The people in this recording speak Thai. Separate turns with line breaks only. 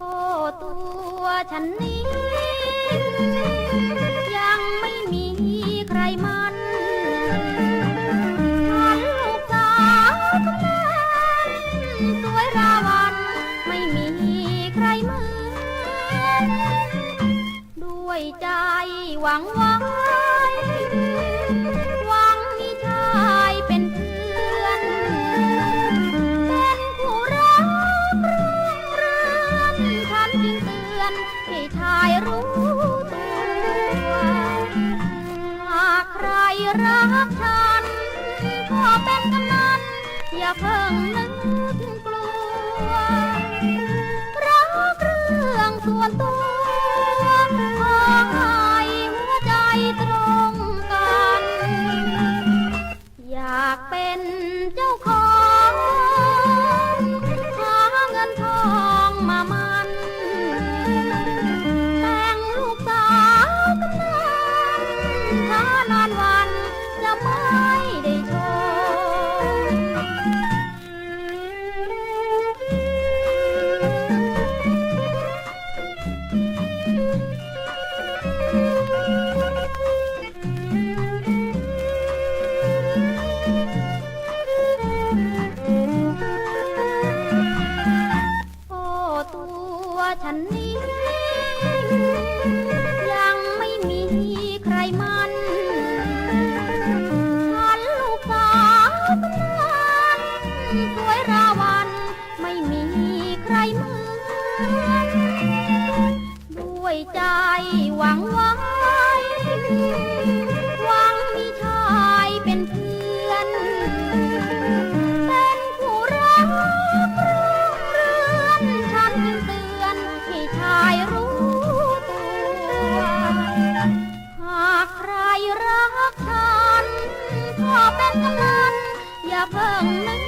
โอ้ตัวฉันนี้ ยังไม่มีใครมันฉันลูกสาวกำนันสวยราวัน ไม่มีใครเหมือน ด้วยใจหวังว้ห ให้ชายรู้ตัวหากใครรักฉันก็เป็นกำนันอย่าเพิ่งนึกกลัวรักเรื่องส่วนตัว แต่ นี้ ยังไม่มีใครมันฉันลูกสาวกำนันสวยราวัน ไม่มีใครเหมือนด้วยใจหวัง เป็นกำลังอย่าเพิ่งนึก